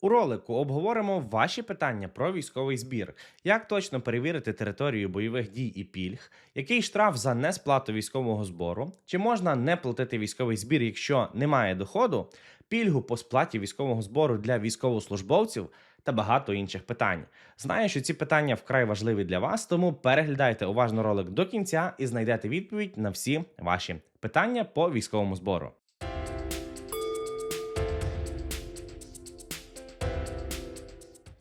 У ролику обговоримо ваші питання про військовий збір, як точно перевірити територію бойових дій і пільг, який штраф за несплату військового збору, чи можна не платити військовий збір, якщо немає доходу, пільгу по сплаті військового збору для військовослужбовців та багато інших питань. Знаю, що ці питання вкрай важливі для вас, тому переглядайте уважно ролик до кінця і знайдете відповідь на всі ваші питання по військовому збору.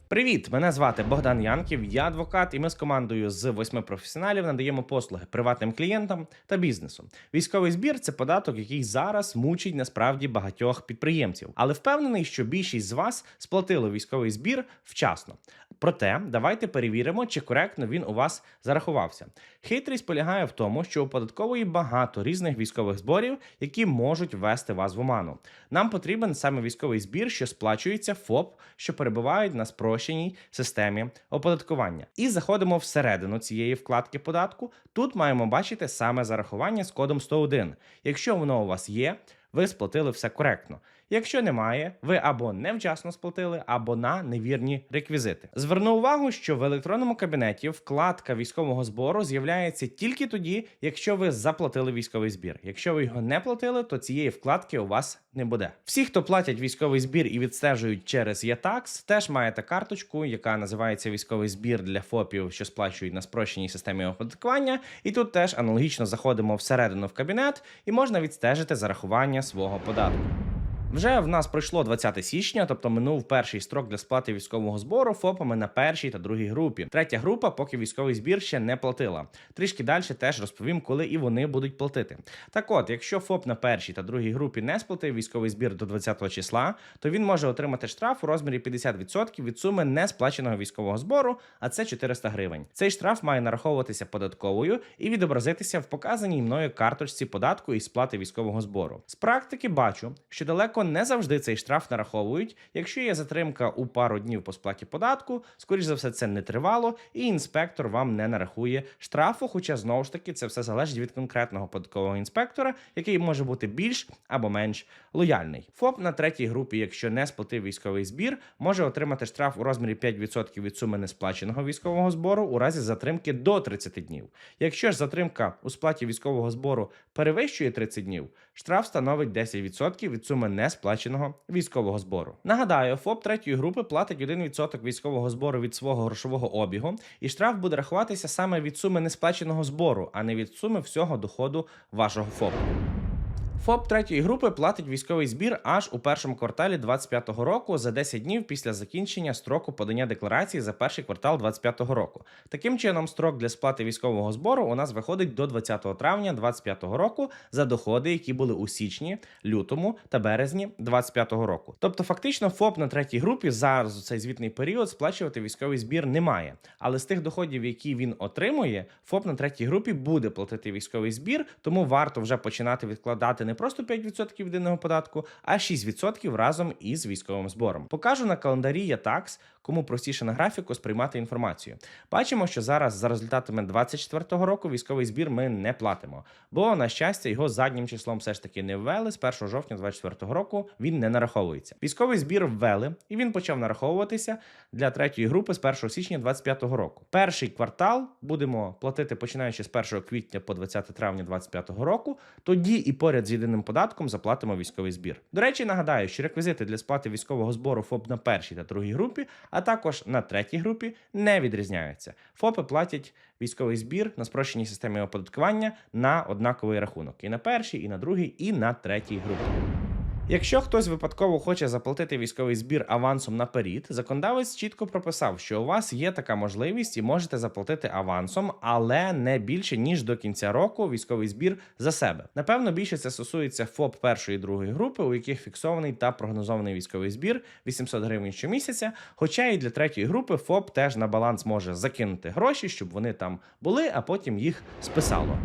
Привіт! Мене звати Богдан Янків, я адвокат, і ми з командою з восьми професіоналів надаємо послуги приватним клієнтам та бізнесу. Військовий збір це податок, який зараз мучить насправді багатьох підприємців. Але впевнений, що більшість з вас сплатило військовий збір вчасно. Проте давайте перевіримо, чи коректно він у вас зарахувався. Хитрість полягає в тому, що у податкової багато різних військових зборів, які можуть ввести вас в оману. Нам потрібен саме військовий збір, що сплачується ФОП, що перебувають на спрощеній системі оподаткування. І заходимо всередину цієї вкладки податку. Тут маємо бачити саме зарахування з кодом 101. Якщо воно у вас є, ви сплатили все коректно. Якщо немає, ви або невчасно сплатили, або на невірні реквізити. Зверну увагу, що в електронному кабінеті вкладка військового збору з'являється тільки тоді, якщо ви заплатили військовий збір. Якщо ви його не платили, то цієї вкладки у вас не буде. Всі, хто платять військовий збір і відстежують через ЯТАКС, теж маєте карточку, яка називається військовий збір для ФОПів, що сплачують на спрощеній системі оподаткування. І тут теж аналогічно заходимо всередину в кабінет і можна відстежити зарахування свого податку. Вже в нас пройшло 20 січня, тобто минув перший строк для сплати військового збору ФОПами на першій та другій групі. Третя група, поки військовий збір ще не платила. Трішки далі теж розповім, коли і вони будуть платити. Так от, якщо ФОП на першій та другій групі не сплатив військовий збір до 20 числа, то він може отримати штраф у розмірі 50% від суми несплаченого військового збору, а це 400 гривень. Цей штраф має нараховуватися податковою і відобразитися в показаній мною карточці податку і сплати військового збору. З практики бачу, що далеко не завжди цей штраф нараховують. Якщо є затримка у пару днів по сплаті податку, скоріш за все, це не тривало, і інспектор вам не нарахує штрафу. Хоча знову ж таки це все залежить від конкретного податкового інспектора, який може бути більш або менш лояльний. ФОП на третій групі, якщо не сплатив військовий збір, може отримати штраф у розмірі 5% від суми несплаченого військового збору у разі затримки до 30 днів. Якщо ж затримка у сплаті військового збору перевищує 30 днів, штраф становить 10% від суми несплаченого військового збору. Нагадаю, ФОП третьої групи платить 1% військового збору від свого грошового обігу, і штраф буде рахуватися саме від суми несплаченого збору, а не від суми всього доходу вашого ФОПу. ФОП третьої групи платить військовий збір аж у першому кварталі 2025 року за 10 днів після закінчення строку подання декларації за перший квартал 2025 року. Таким чином, строк для сплати військового збору у нас виходить до 20 травня 2025 року за доходи, які були у січні, лютому та березні 2025 року. Тобто, фактично, ФОП на третій групі зараз у цей звітний період сплачувати військовий збір немає. Але з тих доходів, які він отримує, ФОП на третій групі буде платити військовий збір, тому варто вже починати відкладати не просто 5% єдиного податку, а 6% разом із військовим збором. Покажу на календарі ЯТАКС, кому простіше на графіку сприймати інформацію. Бачимо, що зараз за результатами 24-го року військовий збір ми не платимо, бо на щастя його заднім числом все ж таки не ввели. З 1 жовтня 24-го року він не нараховується. Військовий збір ввели, і він почав нараховуватися для третьої групи з 1 січня 25-го року. Перший квартал будемо платити починаючи з 1 квітня по 20 травня 25-го року. Тоді і поряд з єдиним податком заплатимо військовий збір. До речі, нагадаю, що реквізити для сплати військового збору ФОП на першій та другій групі, а також на третій групі не відрізняються. ФОПи платять військовий збір на спрощеній системі оподаткування на однаковий рахунок і на першій, і на другій, і на третій групі. Якщо хтось випадково хоче заплатити військовий збір авансом наперед, законодавець чітко прописав, що у вас є така можливість і можете заплатити авансом, але не більше ніж до кінця року військовий збір за себе. Напевно, більше це стосується ФОП першої і другої групи, у яких фіксований та прогнозований військовий збір 800 гривень щомісяця. Хоча і для третьої групи ФОП теж на баланс може закинути гроші, щоб вони там були, а потім їх списало.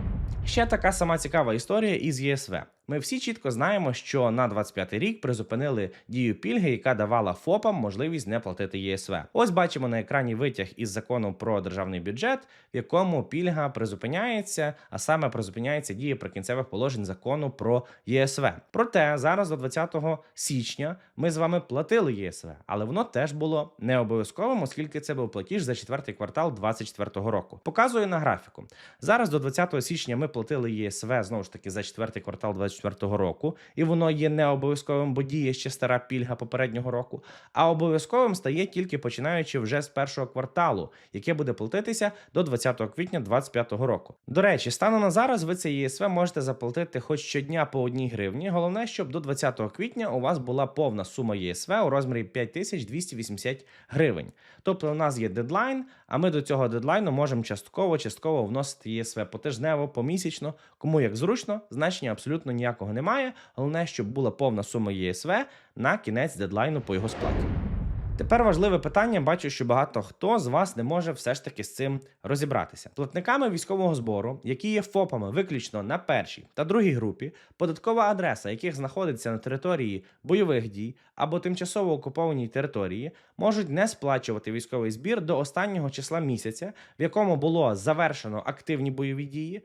Ще така сама цікава історія із ЄСВ. Ми всі чітко знаємо, що на 25 рік призупинили дію пільги, яка давала ФОПам можливість не платити ЄСВ. Ось бачимо на екрані витяг із закону про державний бюджет, в якому пільга призупиняється, а саме призупиняється дія прикінцевих положень закону про ЄСВ. Проте зараз до 20 січня ми з вами платили ЄСВ, але воно теж було не обов'язковим, оскільки це був платіж за четвертий квартал 2024 року. Показую на графіку. Зараз до 20 січня ми платили ЄСВ знову ж таки за четвертий квартал 2024 року, і воно є не обов'язковим, бо діє ще стара пільга попереднього року. А обов'язковим стає тільки починаючи вже з першого кварталу, яке буде платитися до 20 квітня 2025 року. До речі, станом на зараз ви це ЄСВ можете заплатити хоч щодня по одній гривні. Головне, щоб до 20 квітня у вас була повна сума ЄСВ у розмірі 5280 гривень. Тобто у нас є дедлайн, а ми до цього дедлайну можемо частково частково вносити ЄСВ потижнево, помісячно. Кому як зручно, значення абсолютно ніякого немає. Головне, щоб була повна сума ЄСВ на кінець дедлайну по його сплаті. Тепер важливе питання. Бачу, що багато хто з вас не може все ж таки з цим розібратися. Платниками військового збору, які є ФОПами виключно на першій та другій групі, податкова адреса, яких знаходиться на території бойових дій або тимчасово окупованій території, можуть не сплачувати військовий збір до останнього числа місяця, в якому було завершено активні бойові дії,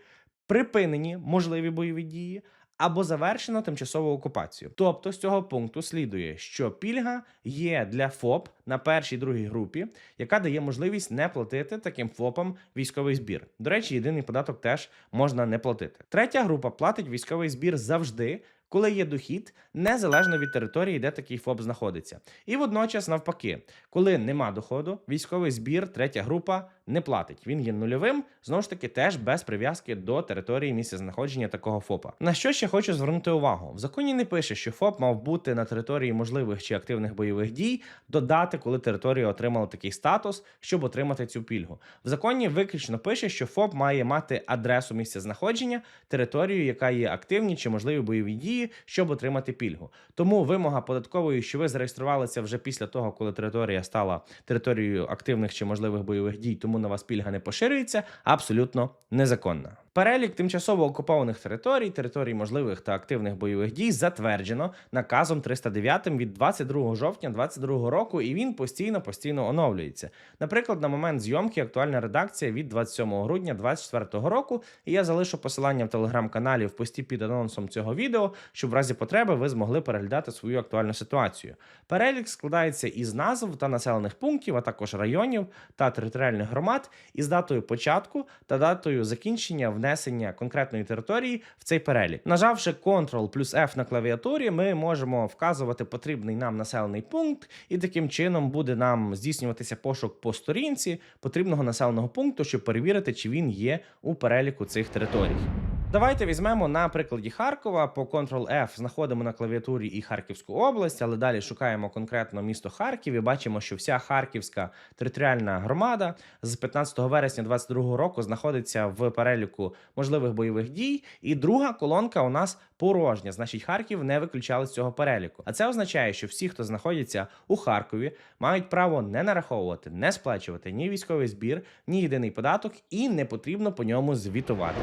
припинені можливі бойові дії. Або завершено тимчасову окупацію. Тобто з цього пункту слідує, що пільга є для ФОП на першій другій групі, яка дає можливість не платити таким ФОПам військовий збір. До речі, єдиний податок теж можна не платити. Третя група платить військовий збір завжди. Коли є дохід, незалежно від території, де такий ФОП знаходиться, і водночас, навпаки, коли нема доходу, військовий збір, третя група не платить. Він є нульовим, знову ж таки, теж без прив'язки до території місця знаходження такого ФОПа. На що ще хочу звернути увагу: в законі не пише, що ФОП мав бути на території можливих чи активних бойових дій до дати, коли територія отримала такий статус, щоб отримати цю пільгу. В законі виключно пише, що ФОП має мати адресу місця знаходження, територію, яка є активні чи можливі бойові дії, щоб отримати пільгу. Тому вимога податкової, що ви зареєструвалися вже після того, коли територія стала територією активних чи можливих бойових дій, тому на вас пільга не поширюється, абсолютно незаконна. Перелік тимчасово окупованих територій, територій можливих та активних бойових дій затверджено наказом 309 від 22 жовтня 2022 року, і він постійно постійно оновлюється. Наприклад, на момент зйомки актуальна редакція від 27 грудня 2024 року. І я залишу посилання в телеграм-каналі в пості під анонсом цього відео, щоб в разі потреби ви змогли переглядати свою актуальну ситуацію. Перелік складається із назв та населених пунктів, а також районів та територіальних громад із датою початку та датою закінчення внесення конкретної території в цей перелік. Нажавши Ctrl плюс F на клавіатурі, ми можемо вказувати потрібний нам населений пункт, і таким чином буде нам здійснюватися пошук по сторінці потрібного населеного пункту, щоб перевірити, чи він є у переліку цих територій. Давайте візьмемо на прикладі Харкова. По Ctrl-F знаходимо на клавіатурі і Харківську область, але далі шукаємо конкретно місто Харків і бачимо, що вся Харківська територіальна громада з 15 вересня 2022 року знаходиться в переліку можливих бойових дій. І друга колонка у нас порожня. Значить, Харків не виключали з цього переліку. А це означає, що всі, хто знаходяться у Харкові, мають право не нараховувати, не сплачувати ні військовий збір, ні єдиний податок, і не потрібно по ньому звітувати.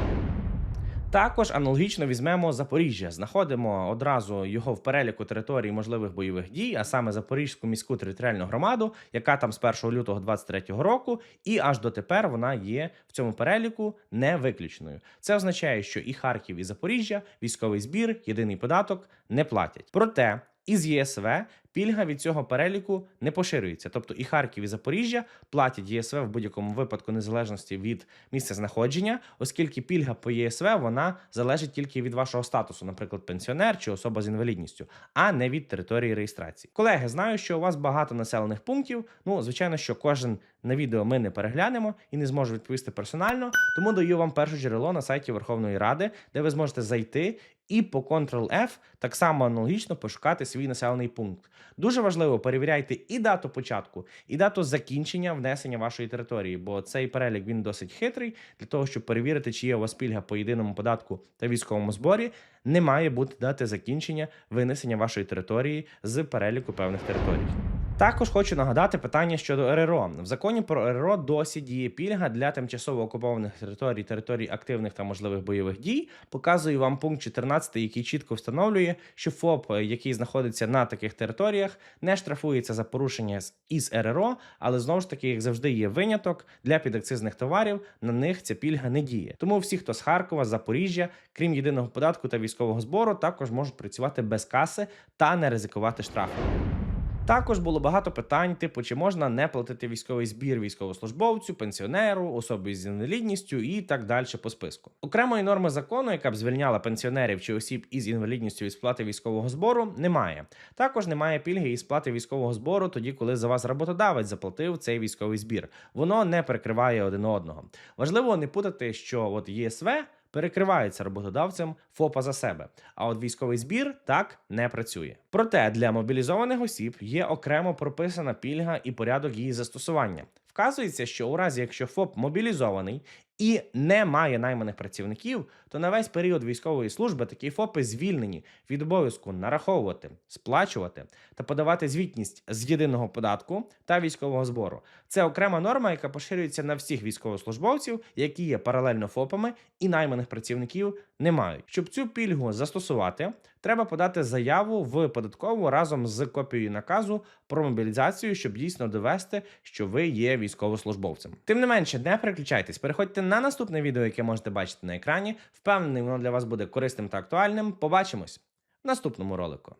Також аналогічно візьмемо Запоріжжя, знаходимо одразу його в переліку територій можливих бойових дій, а саме Запорізьку міську територіальну громаду, яка там з 1 лютого 2023 року, і аж дотепер вона є в цьому переліку не виключеною. Це означає, що і Харків, і Запоріжжя військовий збір, єдиний податок не платять. Проте із ЄСВ пільга від цього переліку не поширюється. Тобто і Харків, і Запоріжжя платять ЄСВ в будь-якому випадку незалежності від місця знаходження, оскільки пільга по ЄСВ вона залежить тільки від вашого статусу, наприклад, пенсіонер чи особа з інвалідністю, а не від території реєстрації. Колеги, знаю, що у вас багато населених пунктів. Ну, звичайно, що кожен на відео ми не переглянемо і не зможу відповісти персонально, тому даю вам перше джерело на сайті Верховної Ради, де ви зможете зайти і по Ctrl-F так само аналогічно пошукати свій населений пункт. Дуже важливо перевіряйте і дату початку, і дату закінчення внесення вашої території, бо цей перелік він досить хитрий для того, щоб перевірити, чи є у вас пільга по єдиному податку та військовому зборі. Не має бути дати закінчення винесення вашої території з переліку певних територій. Також хочу нагадати питання щодо РРО. В законі про РРО досі діє пільга для тимчасово окупованих територій, територій активних та можливих бойових дій. Показую вам пункт 14, який чітко встановлює, що ФОП, який знаходиться на таких територіях, не штрафується за порушення із РРО, але знову ж таки, як завжди, є виняток для підакцизних товарів. На них ця пільга не діє. Тому всі, хто з Харкова, Запоріжжя, крім єдиного податку та військового збору, також можуть працювати без каси та не ризикувати штрафами. Також було багато питань, типу, чи можна не платити військовий збір військовослужбовцю, пенсіонеру, особі з інвалідністю і так далі по списку. Окремої норми закону, яка б звільняла пенсіонерів чи осіб із інвалідністю від сплати військового збору, немає. Також немає пільги із сплати військового збору тоді, коли за вас роботодавець заплатив цей військовий збір. Воно не перекриває один одного. Важливо не путати, що от ЄСВ перекривається роботодавцем ФОПа за себе. А от військовий збір так не працює. Проте для мобілізованих осіб є окремо прописана пільга і порядок її застосування. Вказується, що у разі, якщо ФОП мобілізований і не має найманих працівників, то на весь період військової служби такі ФОПи звільнені від обов'язку нараховувати, сплачувати та подавати звітність з єдиного податку та військового збору. Це окрема норма, яка поширюється на всіх військовослужбовців, які є паралельно ФОПами і найманих працівників не мають. Щоб цю пільгу застосувати, треба подати заяву в податкову разом з копією наказу про мобілізацію, щоб дійсно довести, що ви є військовослужбовцем. Тим не менше, не переключайтесь, переходьте на наступне відео, яке можете бачити на екрані. Впевнений, воно для вас буде корисним та актуальним. Побачимось в наступному ролику.